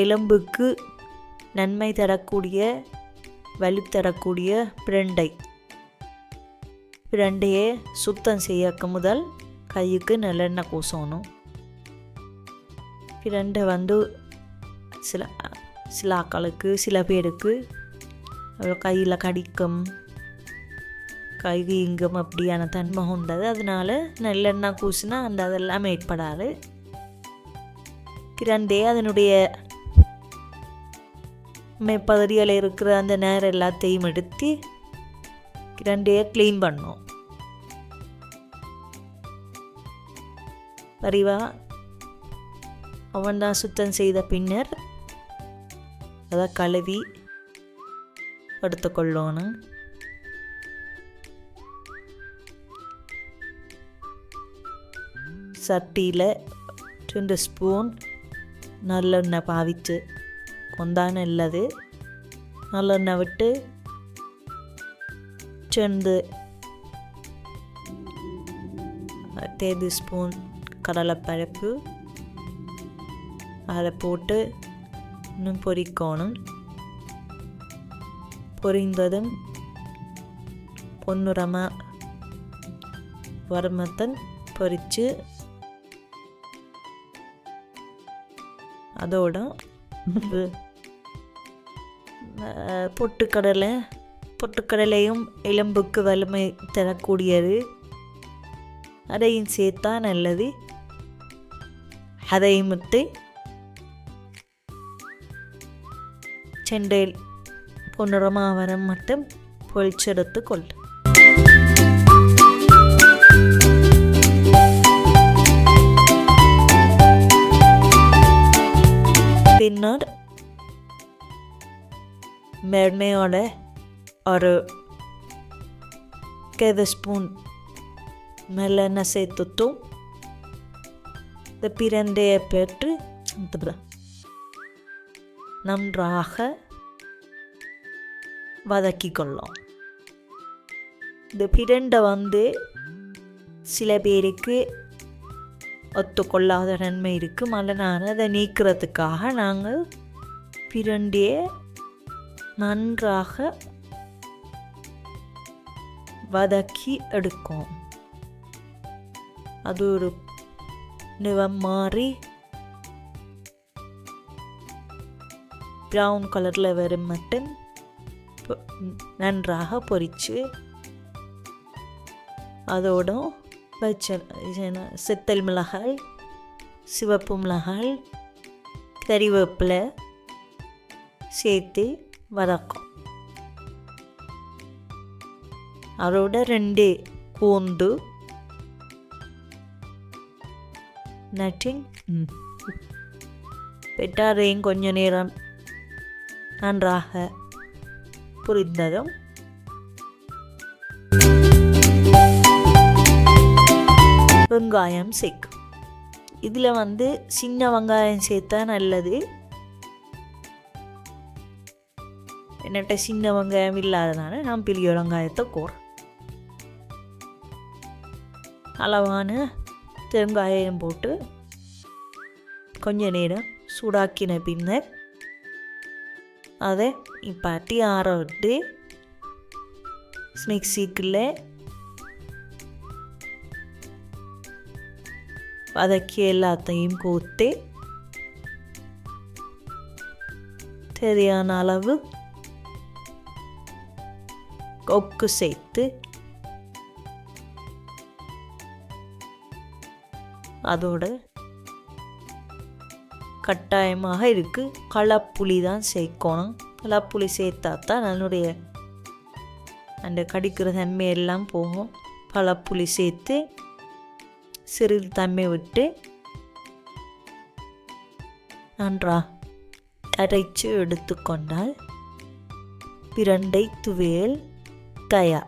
எலும்புக்கு நன்மை தரக்கூடிய வலு தரக்கூடிய பிரண்டை. பிரண்டையை சுத்தம் செய்யக்க முதல் கைக்கு நல்லெண்ணெய் பூசணும். பிரண்டை வந்து சில சில ஆக்களுக்கு சில பேருக்கு கையில் கடிக்கும் கை இங்கும் அப்படியான தன்மை உண்டது. அதனால நல்லெண்ணெய் கூசினா அந்த அதெல்லாம் ஏற்படாது. பிரண்டே அதனுடைய மேற்பகுதியில் இருக்கிற அந்த நேரம் எல்லாத்தையும் எடுத்து கிரண்டையை க்ளீன் பண்ணோம். பரிவா அவன் தான் சுத்தம் செய்த பின்னர் அதை கழுவி எடுத்துக்கொள்ளணும் சட்டியில் ரெண்டு ஸ்பூன் நல்லெண்ணெய் பாவிச்சு கொந்தா நல்லது நல்லெண்ணெய் விட்டு செந்து டேபிள் ஸ்பூன் கடலைப்பருப்பு. அதை போட்டு இன்னும் பொரிக்கணும். பொரிந்ததும் பொன்னுரமாக வருமத்தன் பொரித்து அதோட பொட்டுக்கடலை பொட்டுக்கடலையும் எலும்புக்கு வலிமை தரக்கூடியது. அதையும் சேர்த்தா நல்லது. அதையும் விட்டு செண்டையில் பொன்னிறமாக வர மட்டும் பொழிச்செடுத்து கொள் மென்மையோட ஒரு கேத ஸ்பூன் மெல்லெண்ணெய் சேர்த்துட்டும்? இந்த பிரண்டையை பெற்று நன்றாக வதக்கிக்கொள்ளும் இந்த பிரண்டை வந்து சில பேருக்கு ஒத்துக்கொள்ளாத நன்மை இருக்குது அதனால் அதை நீக்கிறதுக்காக நாங்கள் பிரண்டையை நன்றாக வதக்கி எடுக்கும். அது ஒரு நிறம் மாறி ப்ரௌன் கலரில் வரும் மட்டும் நன்றாக பொரித்து அதோட வச்ச செத்தல் மிளகாய் சிவப்பு மிளகாய் கறிவேப்பிலை சேர்த்து வதக்கும் அதோட ரெண்டு பூண்டு நட்டிங் பெட்டாரையும் கொஞ்ச நேரம் நன்றாக புரிந்ததும் வெங்காயம் சேர்க்கும் இதில் வந்து சின்ன வெங்காயம் சேர்த்தா நல்லது என்னட்ட சின்ன வெங்காயம் இல்லாதனால நான் பெரிய வெங்காயத்தை கோர். அளவான தேங்காயம் போட்டு கொஞ்ச நேரம் சூடாக்கின பின்னர் அதை இப்பாட்டி ஆற விட்டு மிக்சிக்குள்ளே வதக்கி எல்லாத்தையும் கோத்து தேவையான அளவு கொக்கு சேர்த்து அதோட கட்டாயமாக இருக்குது களப்புளி தான் சேர்க்கணும். களப்புளி சேர்த்தா தான் அதனுடைய அந்த கடிக்கிற தன்மை எல்லாம் போகும். களப்புளி சேர்த்து சிறிது தன்மை விட்டு நன்றா அரைச்சு எடுத்துக்கொண்டால் பிரண்டை துவையல் Kaya